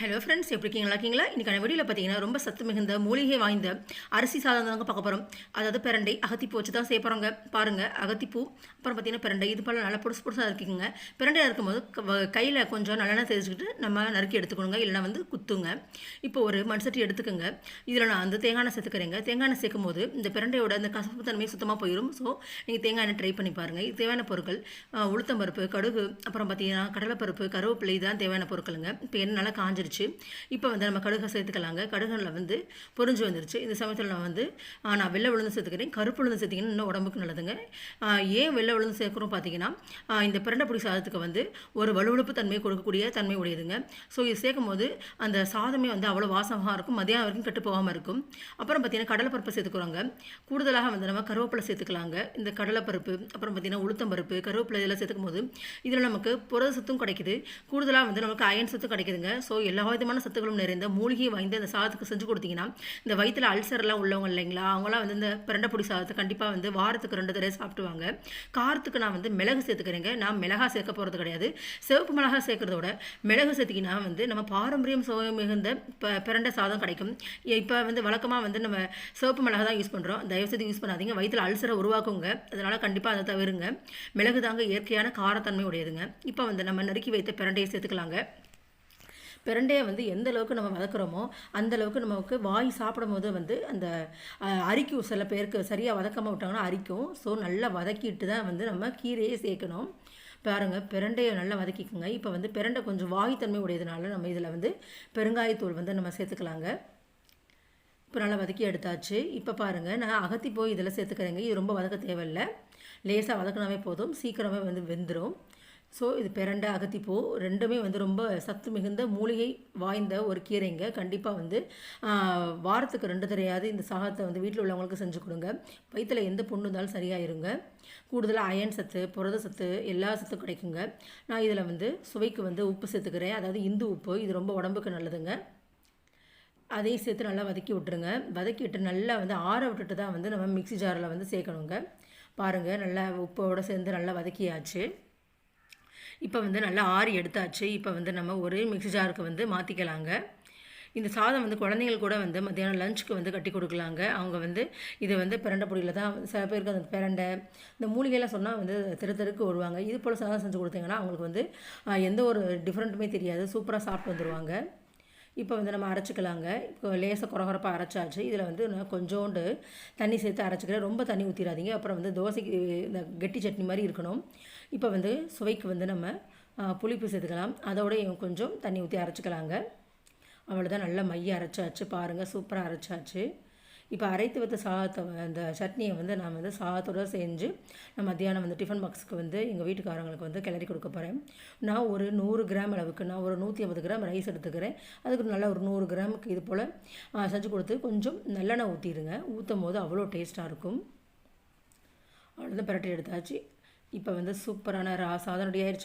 Hello friends எப்படி இருக்கீங்களா? இருக்கீங்களா? இன்றைக்கான வீடியோவில் பார்த்தீங்கன்னா ரொம்ப சத்து மிகுந்த மூலிகை வாய்ந்த அரிசி சாதம் தாங்க பார்க்க போகிறோம் அதாவது பிரண்டை அகத்திப்பூ வச்சு தான் செய்ய போகிறோங்க பாருங்கள் அகத்திப்பூ அப்புறம் பார்த்தீங்கன்னா பிரண்டை இது போல் நல்லா புதுசு புதுசாக இருக்குங்க. பிரண்டையாக இருக்கும்போது கையில் கொஞ்சம் நல்லெண்ணெய் தெரிஞ்சுக்கிட்டு நம்ம நறுக்கி எடுத்துக்கணுங்க. இல்லைனா வந்து குத்துங்க. இப்போ ஒரு மண்சட்டி எடுத்துக்கோங்க. இதில் நான் வந்து தேங்காய் எண்ணெய் சேர்த்துக்கிறேங்க. தேங்காய் எண்ணெய் சேர்க்கும் போது இந்த பிரண்டையோட அந்த கசப்பு தன்மை சுத்தமாக போயிடும் ஸோ நீங்கள் தேங்காய் எண்ணெய் ட்ரை பண்ணி பாருங்கள் இது தேவையான பொருட்கள் உளுத்தம் பருப்பு கடுகு அப்புறம் பார்த்தீங்கன்னா கடலைப்பருப்பு கருவேப்பிலை இதுதான் தேவையான பொருட்களுங்க. இப்போ என்ன நல்லா காஞ்சிருச்சு. இப்போ வந்து நம்ம கடுகை சேர்த்துக்கலாங்க கடுகனில் வந்து பொறிஞ்சு வந்துருச்சு. இந்த சமயத்தில் நான் வந்து நான் வெள்ளை உளுந்து சேர்த்துக்கிறேன். கருப்பு உளுந்து சேர்த்திங்கன்னா இன்னும் உடம்புக்கு நல்லதுங்க. ஏன் வெள்ளை உளுந்து சேர்க்குறோம் பார்த்தீங்கன்னா இந்த பிரண்டைப்பொடி சாதத்துக்கு வந்து ஒரு வலுவழுப்பு தன்மையை கொடுக்கக்கூடிய தன்மை உடையதுங்க. ஸோ இது சேர்க்கும் போது அந்த சாதமே வந்து அவ்வளோ வாசமாக இருக்கும். மதியம் வரைக்கும் கெட்டு போகாமல் இருக்கும். அப்புறம் பார்த்தீங்கன்னா கடலைப்பருப்பு சேர்த்துக்கிறோங்க கூடுதலாக வந்து நம்ம கருவேப்பிலை சேர்த்துக்கலாங்க. இந்த கடலைப்பருப்பு அப்புறம் பார்த்தீங்கன்னா உளுத்தம் பருப்பு கருவேப்பிலை இதெல்லாம் சேர்த்துக்கும் போது இதில் நமக்கு புரத சத்தும் கிடைக்குது. கூடுதலாக வந்து நமக்கு அயன் சத்தும் கிடைக்குதுங்க. ஸோ எல்லா விதமான சத்துக்களும் நிறைந்த மூலிகை வாய்ந்த அந்த சாதத்துக்கு செஞ்சு கொடுத்தீங்கன்னா இந்த வயிற்றில் அல்சர்லாம் உள்ளவங்க இல்லைங்களா அவங்களாம் வந்து இந்த பிரண்டப்பொடி சாதத்தை கண்டிப்பாக வந்து வாரத்துக்கு ரெண்டு தடவை சாப்பிடுவாங்க காரத்துக்கு நான் வந்து மிளகு சேர்த்துக்கிறேங்க. நான் மிளகா சேர்க்க போகிறது கிடையாது. சிவப்பு மிளகா சேர்க்கறதோட மிளகு சேர்த்திக்கினா வந்து நம்ம பாரம்பரியம் சுவை மிகுந்த பிரண்ட சாதம் கிடைக்கும். இப்போ வந்து வழக்கமாக வந்து நம்ம சிவப்பு மிளகா தான் யூஸ் பண்ணுறோம் தயவுசெய்து யூஸ் பண்ணாதீங்க. வயிற்றில் அல்சரை உருவாக்குங்க. அதனால் கண்டிப்பாக அதை தவிருங்க. மிளகு தாங்க இயற்கையான காரத்தன்மை உடையதுங்க இப்போ வந்து நம்ம நறுக்கி வைத்த பிரண்டையை சேர்த்துக்கலாங்க. பிரண்டையை வந்து எந்த அளவுக்கு நம்ம வதக்குறோமோ அந்த அளவுக்கு நமக்கு வாய் சாப்பிடும் போது வந்து அந்த அரிக்கும் சில பேருக்கு சரியாக வதக்காமல் விட்டாங்கன்னா அரிக்கும். ஸோ நல்லா வதக்கிட்டு தான் வந்து நம்ம கீரையே சேர்க்கணும். பாருங்கள் பிரண்டையை நல்லா வதக்கிக்கோங்க. இப்போ வந்து பிரண்டை கொஞ்சம் வாய்த்தன்மை உடையதுனால நம்ம இதில் வந்து பெருங்காயத்தூள் வந்து நம்ம சேர்த்துக்கலாங்க. இப்போ நல்லா வதக்கி எடுத்தாச்சு. இப்போ பாருங்கள் நான் அகத்தி போய் இதில் சேர்த்துக்கிறேங்க. இது ரொம்ப வதக்க தேவையில்லை. லேசாக வதக்கினாவே போதும். சீக்கிரமே வந்து வெந்துடும் ஸோ இது பிரண்டை அகத்திப்பூ ரெண்டுமே வந்து ரொம்ப சத்து மிகுந்த மூலிகை வாய்ந்த ஒரு கீரைங்க. கண்டிப்பாக வந்து வாரத்துக்கு ரெண்டு தடையாவது இந்த சாகத்தை வந்து வீட்டில் உள்ளவங்களுக்கு செஞ்சு கொடுங்க. வயிற்றில் எந்த புண்ணு இருந்தாலும் சரியாயிருங்க. கூடுதலாக அயன் சத்து புரத சத்து எல்லா சத்தும் கிடைக்குங்க. நான் இதில் வந்து சுவைக்கு வந்து உப்பு சேர்த்துக்கிறேன். அதாவது இந்து உப்பு. இது ரொம்ப உடம்புக்கு நல்லதுங்க. அதையும் சேர்த்து நல்லா வதக்கி விட்டுருங்க. வதக்கி விட்டு நல்லா வந்து ஆற விட்டுட்டு தான் வந்து நம்ம மிக்சி ஜாரில் வந்து சேர்க்கணுங்க. பாருங்கள் நல்லா உப்போடு சேர்ந்து நல்லா வதக்கியாச்சு. இப்போ வந்து நல்லா ஆறி எடுத்தாச்சு. இப்போ வந்து நம்ம ஒரு மிக்சி ஜாருக்கு வந்து மாற்றிக்கலாங்க இந்த சாதம் வந்து குழந்தைங்கள் கூட வந்து மத்தியானம் லஞ்சுக்கு வந்து கட்டி கொடுக்கலாங்க. அவங்க வந்து இது வந்து பிரண்டை பொடியில் தான் சில பேருக்கு அந்த பிரண்டை இந்த மூலிகைலாம் சொன்னால் வந்து தெரு தெருக்கு வருவாங்க இது போல் சாதம் செஞ்சு கொடுத்தீங்கன்னா அவங்களுக்கு வந்து எந்த ஒரு டிஃப்ரெண்ட்டுமே தெரியாது. சூப்பராக சாப்பிட்டு வந்துடுவாங்க இப்போ வந்து நம்ம அரைச்சிக்கலாங்க. இப்போ லேசாக குறகுறப்பாக அரைச்சாச்சு. இதில் வந்து நான் கொஞ்சோண்டு தண்ணி சேர்த்து அரைச்சிக்கிறேன். ரொம்ப தண்ணி ஊற்றிடாதீங்க அப்புறம் வந்து தோசைக்கு இந்த கெட்டி சட்னி மாதிரி இருக்கணும். இப்போ வந்து சுவைக்கு வந்து நம்ம புளிப்பு சேர்த்துக்கலாம். அதோட கொஞ்சம் தண்ணி ஊற்றி அரைச்சிக்கலாங்க. அவ்வளோதான் நல்லா மைய அரைச்சாச்சு. பாருங்கள் சூப்பராக அரைச்சாச்சு. இப்போ அரைத்து வைத்த சாதத்தை அந்த சட்னியை வந்து நான் வந்து சாதத்தோடு செஞ்சு நான் மத்தியானம் வந்து டிஃபன் பாக்ஸுக்கு வந்து எங்கள் வீட்டுக்காரங்களுக்கு வந்து கிளறி கொடுக்க போகிறேன் நான் ஒரு நூறு கிராம் அளவுக்கு நான் ஒரு நூற்றி ஐம்பது கிராம் ரைஸ் எடுத்துக்கிறேன். அதுக்கு நல்லா ஒரு நூறு கிராமுக்கு இது போல் செஞ்சு கொடுத்து கொஞ்சம் நல்லெண்ணெய் ஊற்றிடுங்க ஊற்றும் போது அவ்வளோ டேஸ்ட்டாக இருக்கும். அவ்வளோதான் பரட்டி எடுத்தாச்சு. இப்போ வந்து சூப்பரான ரா சாதம் ரெடி ஆயிடுச்சு.